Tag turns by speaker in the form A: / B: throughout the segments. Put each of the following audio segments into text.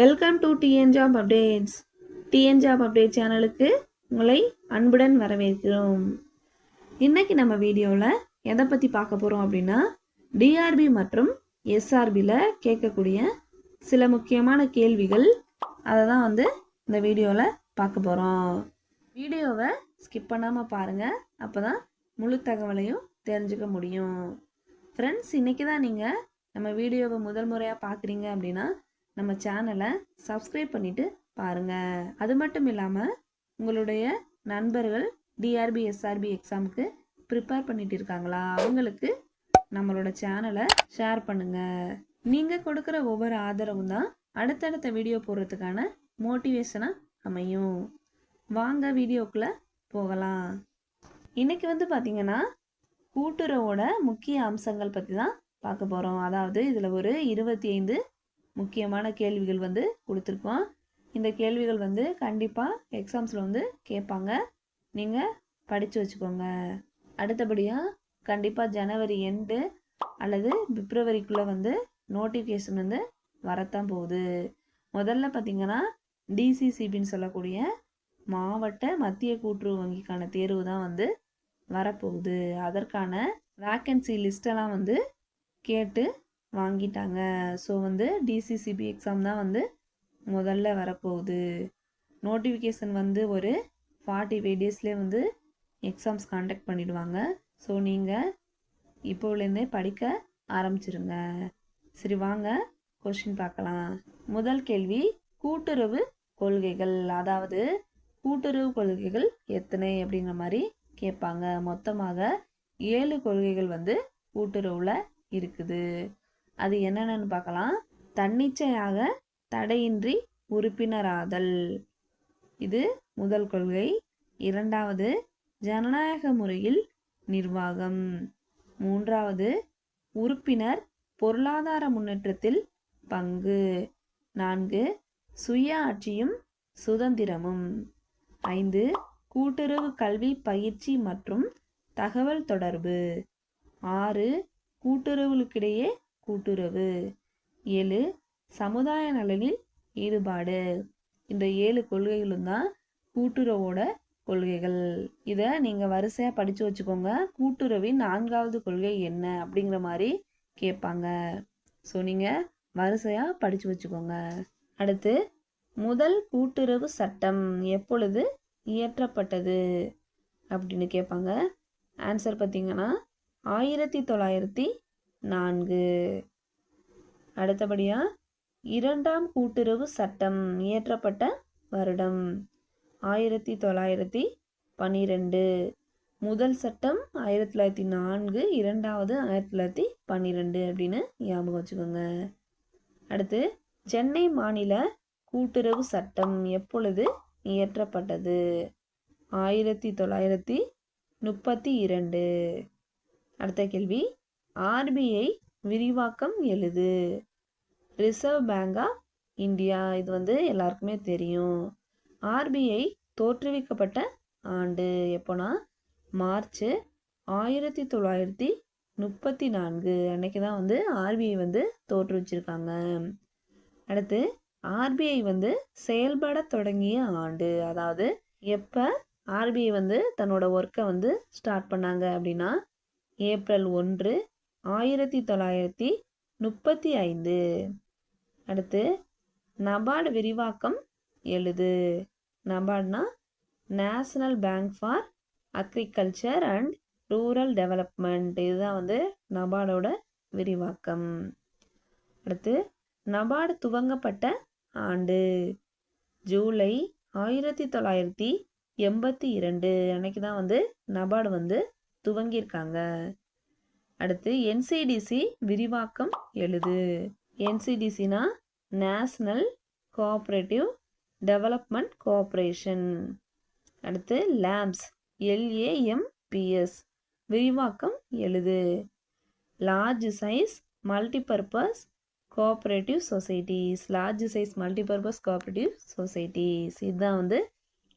A: Welcome to TN job updates TN job update சேனலுக்கு உங்களை அன்புடன் வரவேற்கிறோம். இன்னைக்கு நம்ம வீடியோவில் எதை பற்றி பார்க்க போகிறோம் அப்படின்னா டிஆர்பி மற்றும் எஸ்ஆர்பியில் கேட்கக்கூடிய சில முக்கியமான கேள்விகள். அதை தான் வந்து இந்த வீடியோவில் பார்க்க போகிறோம் வீடியோவை ஸ்கிப் பண்ணாமல் பாருங்கள் அப்போ தான் முழு தகவலையும் தெரிஞ்சுக்க முடியும். ஃப்ரெண்ட்ஸ் இன்றைக்கி தான் நீங்கள் நம்ம வீடியோவை முதல் முறையாக பார்க்குறீங்க அப்படின்னா நம்ம சேனலை சப்ஸ்கிரைப் பண்ணிவிட்டு பாருங்கள் அது மட்டும் இல்லாமல் உங்களுடைய நண்பர்கள் டிஆர்பி எஸ்ஆர்பி எக்ஸாமுக்கு ப்ரிப்பேர் பண்ணிட்டு இருக்காங்களா? அவங்களுக்கு நம்மளோட சேனலை ஷேர் பண்ணுங்கள் நீங்கள் கொடுக்குற ஒவ்வொரு ஆதரவும் தான் அடுத்தடுத்த வீடியோ போடுறதுக்கான மோட்டிவேஷனாக அமையும். வாங்க வீடியோக்குள்ளே போகலாம். இன்றைக்கி வந்து பார்த்திங்கன்னா கூட்டுறவோட முக்கிய அம்சங்கள் பற்றி தான் பார்க்க போகிறோம் அதாவது இதில் ஒரு இருபத்தி ஐந்து முக்கியமான கேள்விகள் வந்து கொடுத்துருக்கோம். இந்த கேள்விகள் வந்து கண்டிப்பாக எக்ஸாம்ஸில் வந்து கேட்பாங்க. நீங்கள் படித்து வச்சுக்கோங்க. அடுத்தபடியாக கண்டிப்பாக ஜனவரி எண்டு அல்லது பிப்ரவரிக்குள்ளே வந்து நோட்டிஃபிகேஷன் வந்து வரத்தான் போகுது. முதல்ல பார்த்தீங்கன்னா டிசிசிபின்னு சொல்லக்கூடிய மாவட்ட மத்திய கூட்டுறவு வங்கிக்கான தேர்வு தான் வந்து வரப்போகுது. அதற்கான வேக்கன்சி லிஸ்டெல்லாம் வந்து கேட்டு வாங்கிட்டாங்க. ஸோ வந்து டிசிசிபி எக்ஸாம் தான் வந்து முதல்ல வரப்போகுது. நோட்டிஃபிகேஷன் வந்து ஒரு ஃபார்ட்டி ஃபைவ் டேஸ்லேயே வந்து எக்ஸாம்ஸ் காண்டக்ட் பண்ணிவிடுவாங்க ஸோ நீங்கள் இப்போலேருந்தே படிக்க ஆரம்பிச்சிருங்க. சரி வாங்க கொஷின் பார்க்கலாம். முதல் கேள்வி கூட்டுறவு கொள்கைகள். அதாவது கூட்டுறவு கொள்கைகள் எத்தனை அப்படிங்கிற மாதிரி கேட்பாங்க. மொத்தமாக ஏழு கொள்கைகள் வந்து கூட்டுறவுல இருக்குது. அது என்னென்னு பார்க்கலாம். தன்னிச்சையாக தடையின்றி உறுப்பினராதல். இது முதல் கொள்கை. இரண்டாவது ஜனநாயக முறையில் நிர்வாகம். மூன்றாவது உறுப்பினர் பொருளாதார முன்னேற்றத்தில் பங்கு. நான்கு சுய ஆட்சியும் சுதந்திரமும். ஐந்து கூட்டுறவு கல்வி பயிற்சி மற்றும் தகவல் தொடர்பு. ஆறு கூட்டுறவுகளுக்கிடையே கூட்டுறவு. ஏழு சமுதாய நலனில் ஈடுபாடு. இந்த ஏழு கொள்கைகளும் தான் கூட்டுறவோட கொள்கைகள். இதை நீங்கள் வரிசையாக படித்து வச்சுக்கோங்க. கூட்டுறவின் நான்காவது கொள்கை என்ன? அப்படிங்கிற மாதிரி கேட்பாங்க. ஸோ நீங்கள் வரிசையாக படித்து வச்சுக்கோங்க. அடுத்து முதல் கூட்டுறவு சட்டம் எப்பொழுது இயற்றப்பட்டது? அப்படின்னு கேட்பாங்க. ஆன்சர் பார்த்தீங்கன்னா ஆயிரத்தி தொள்ளாயிரத்தி நான்கு. அடுத்தபடியாக இரண்டாம் கூட்டுறவு சட்டம் இயற்றப்பட்ட வருடம் ஆயிரத்தி தொள்ளாயிரத்தி பன்னிரெண்டு முதல் சட்டம் ஆயிரத்தி தொள்ளாயிரத்தி நான்கு இரண்டாவது ஆயிரத்தி தொள்ளாயிரத்தி பன்னிரெண்டு அப்படின்னு ஞாபகம் வச்சுக்கோங்க. அடுத்து சென்னை மாநில கூட்டுறவு சட்டம் எப்பொழுது இயற்றப்பட்டது? ஆயிரத்தி தொள்ளாயிரத்தி முப்பத்தி இரண்டு அடுத்த கேள்வி ஆர்பிஐ விரிவாக்கம் எழுது. ரிசர்வ் பேங்க் ஆஃப் இந்தியா இது வந்து எல்லாருக்குமே தெரியும். ஆர்பிஐ தோற்றுவிக்கப்பட்ட ஆண்டு எப்போனா மார்ச் ஆயிரத்தி தொள்ளாயிரத்தி முப்பத்தி நான்கு. அன்னைக்கு தான் வந்து ஆர்பிஐ வந்து தோற்றுவிச்சிருக்காங்க அடுத்து ஆர்பிஐ வந்து செயல்பட தொடங்கிய ஆண்டு. அதாவது எப்போ ஆர்பிஐ வந்து தன்னோட ஒர்க்கை வந்து ஸ்டார்ட் பண்ணாங்க அப்படின்னா ஏப்ரல் ஒன்று ஆயிரத்தி தொள்ளாயிரத்தி முப்பத்தி ஐந்து. அடுத்து நபார்டு விரிவாக்கம் எழுது. நபார்ட்னா national bank for agriculture and rural development இதுதான் வந்து நபார்டோட விரிவாக்கம். அடுத்து நபார்டு துவங்கப்பட்ட ஆண்டு ஜூலை ஆயிரத்தி தொள்ளாயிரத்தி எண்பத்தி இரண்டு. அன்னைக்கு தான் வந்து நபார்டு வந்து துவங்கியிருக்காங்க. அடுத்து என்சிடிசி விரிவாக்கம் எழுது. என்சிடிசினா நேஷ்னல் கோஆப்ரேட்டிவ் டெவலப்மெண்ட் கோஆப்ரேஷன் அடுத்து லேம்ஸ் எல்ஏஎம்பிஎஸ் விரிவாக்கம் எழுது. Large size multipurpose cooperative societies large size multipurpose cooperative societies இதுதான் வந்து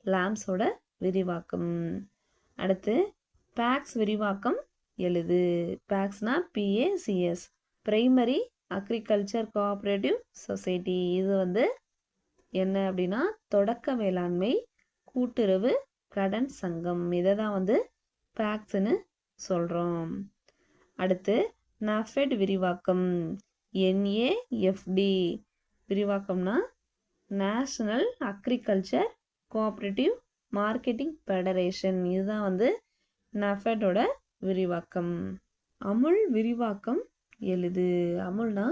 A: லேம்ஸோட விரிவாக்கம். அடுத்து பேக்ஸ் விரிவாக்கம் எழுது. பேக்ஸ்னா PACS primary agriculture cooperative society இது வந்து என்ன அப்படின்னா தொடக்க வேளாண்மை கூட்டுறவு கடன் சங்கம். இதை தான் வந்து பேக்ஸ்னு சொல்கிறோம் அடுத்து நஃபெட் விரிவாக்கம். NEFT விரிவாக்கம்னா national agriculture cooperative marketing federation இதுதான் வந்து நஃபெட்டோட விரிவாக்கம். அமுல் விரிவாக்கம் எழுது. அமுல்னா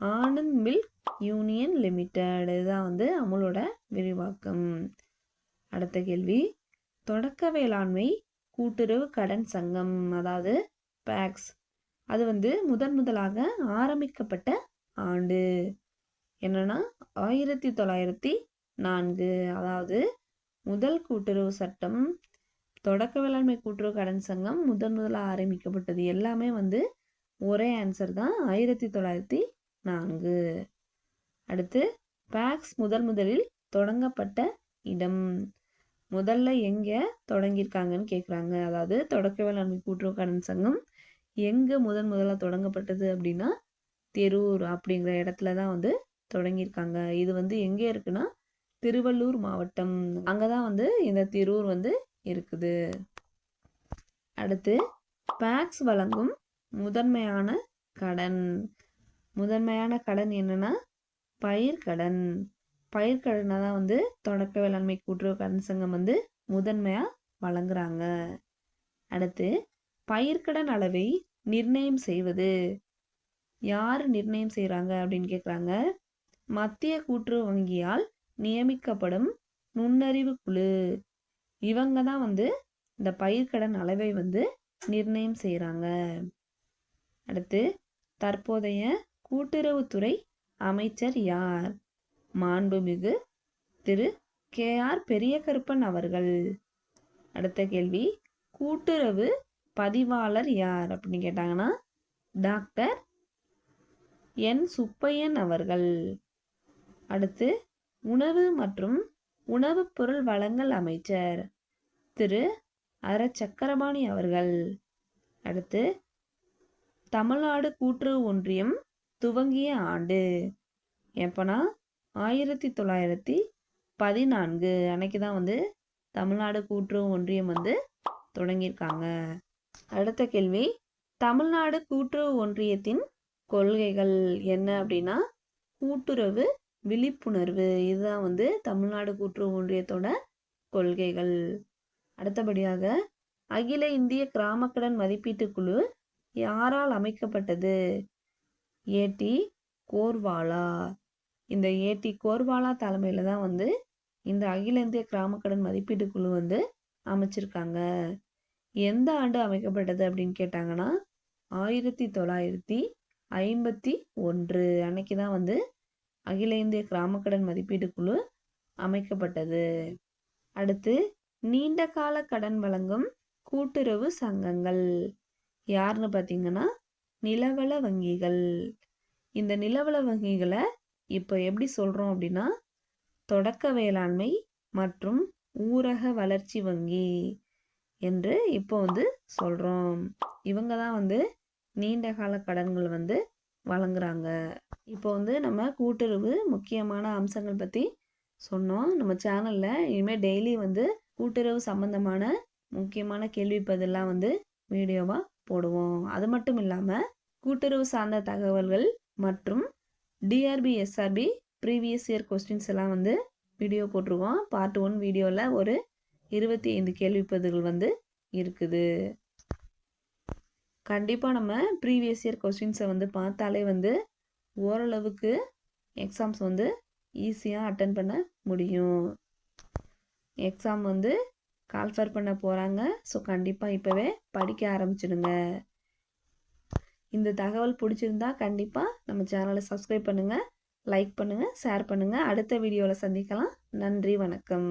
A: ஆனந்த் மில்க் யூனியன் லிமிடெட். இதுதான் வந்து அமுலோட விரிவாக்கம். அடுத்த கேள்வி. தொடக்க வேளாண்மை கூட்டுறவு கடன் சங்கம் அதாவது பேக்ஸ். அது வந்து முதன் முதலாக ஆரம்பிக்கப்பட்ட ஆண்டு. என்னன்னா ஆயிரத்தி தொள்ளாயிரத்தி நான்கு. அதாவது முதல் கூட்டுறவு சட்டம் தொடக்க வேளாண்மை கூட்டுறவு கடன் சங்கம் முதன் முதலாக ஆரம்பிக்கப்பட்டது. எல்லாமே வந்து ஒரே ஆன்சர் தான். ஆயிரத்தி தொள்ளாயிரத்தி நான்கு. அடுத்து பேக்ஸ் முதல் முதலில் தொடங்கப்பட்ட இடம். முதல்ல எங்கே தொடங்கியிருக்காங்கன்னு கேட்குறாங்க அதாவது தொடக்க வேளாண்மை கூட்டுறவு கடன் சங்கம் எங்கே முதன் முதலாக தொடங்கப்பட்டது அப்படின்னா தெரூர் அப்படிங்கிற இடத்துல தான் வந்து தொடங்கியிருக்காங்க. இது வந்து எங்கே இருக்குன்னா திருவள்ளூர் மாவட்டம். அங்கே தான் வந்து இந்த திருவூர் வந்து இருக்குது. அடுத்து பேக்ஸ் வழங்கும் முதன்மையான கடன். முதன்மையான கடன் என்னன்னா பயிர்க்கடன் பயிர்க்கடனை தான் வந்து தொடக்க வேளாண்மை கூட்டுறவு கடன் சங்கம் வந்து முதன்மையாக வழங்குறாங்க. அடுத்து பயிர்க்கடன் அளவை நிர்ணயம் செய்வது. யார் நிர்ணயம் செய்கிறாங்க அப்படின்னு கேட்குறாங்க மத்திய கூட்டுறவு வங்கியால் நியமிக்கப்படும் நுண்ணறிவு குழு. இவங்க தான் வந்து இந்த பயிர்க்கடன் அளவை வந்து நிர்ணயம் செய்கிறாங்க அடுத்து தற்போதைய கூட்டுறவுத்துறை அமைச்சர் யார்? மாண்புமிகு திரு. கே. ஆர். பெரியகருப்பன் அவர்கள். அடுத்த கேள்வி கூட்டுறவு பதிவாளர் யார் அப்படின்னு கேட்டாங்கன்னா டாக்டர் என். சுப்பையன் அவர்கள். அடுத்து உணவு மற்றும் உணவுப் பொருள் வழங்கல் அமைச்சர் திரு. அர சக்கரபாணி அவர்கள். அடுத்து தமிழ்நாடு கூட்டுறவு ஒன்றியம் துவங்கிய ஆண்டு. எப்போனா ஆயிரத்தி தொள்ளாயிரத்தி பதினான்கு அன்னைக்கு தான் வந்து தமிழ்நாடு கூட்டுறவு ஒன்றியம் வந்து தொடங்கியிருக்காங்க. அடுத்த கேள்வி தமிழ்நாடு கூட்டுறவு ஒன்றியத்தின் கொள்கைகள் என்ன அப்படின்னா கூட்டுறவு விழிப்புணர்வு இதுதான் வந்து தமிழ்நாடு கூட்டுறவு ஒன்றியத்தோட கொள்கைகள். அடுத்தபடியாக அகில இந்திய கிராமக்கடன் மதிப்பீட்டு குழு யாரால் அமைக்கப்பட்டது? ஏடி கோர்வாலா. இந்த ஏடி கோர்வாலா தலைமையில் தான் வந்து இந்த அகில இந்திய கிராமக்கடன் மதிப்பீட்டு குழு வந்து அமைச்சிருக்காங்க. எந்த ஆண்டு அமைக்கப்பட்டது அப்படின்னு கேட்டாங்கன்னா ஆயிரத்தி தொள்ளாயிரத்தி ஐம்பத்தி ஒன்று அன்னைக்கு தான் வந்து அகில இந்திய கிராமக்கடன் மதிப்பீட்டு குழு அமைக்கப்பட்டது. அடுத்து நீண்ட கால கடன் வழங்கும் கூட்டுறவு சங்கங்கள். யாருன்னு பார்த்தீங்கன்னா நிலவள வங்கிகள். இந்த நிலவள வங்கிகளை இப்போ எப்படி சொல்கிறோம் அப்படின்னா தொடக்க வேளாண்மை மற்றும் ஊரக வளர்ச்சி வங்கி என்று இப்போ வந்து சொல்கிறோம் இவங்க தான் வந்து நீண்ட கால கடன்கள் வந்து வழங்குறாங்க. இப்போ வந்து நம்ம கூட்டுறவு முக்கியமான அம்சங்கள் பற்றி சொன்னோம். நம்ம சேனலில் இனிமேல் டெய்லி வந்து கூட்டுறவு சம்மந்தமான முக்கியமான கேள்வி பதிலாம் வந்து வீடியோவாக போடுவோம். அது மட்டும் இல்லாமல் கூட்டுறவு சார்ந்த தகவல்கள் மற்றும் TRB SRB previous year questions எல்லாம் வந்து வீடியோ போட்டிருக்கோம் பார்ட் ஒன் வீடியோவில் ஒரு இருபத்தி ஐந்து கேள்வி பதில்கள் வந்து இருக்குது. கண்டிப்பாக நம்ம ப்ரீவியஸ் இயர் கொஸ்டின்ஸை வந்து பார்த்தாலே வந்து ஓரளவுக்கு எக்ஸாம்ஸ் வந்து ஈஸியாக அட்டன் பண்ண முடியும். எக்ஸாம் வந்து கால்ஃபர் பண்ண போகிறாங்க ஸோ கண்டிப்பாக இப்போவே படிக்க ஆரம்பிச்சிடுங்க. இந்த தகவல் பிடிச்சிருந்தா கண்டிப்பாக நம்ம சேனலை சப்ஸ்கிரைப் பண்ணுங்கள் லைக் பண்ணுங்கள் ஷேர் பண்ணுங்கள் அடுத்த வீடியோவில் சந்திக்கலாம். நன்றி வணக்கம்.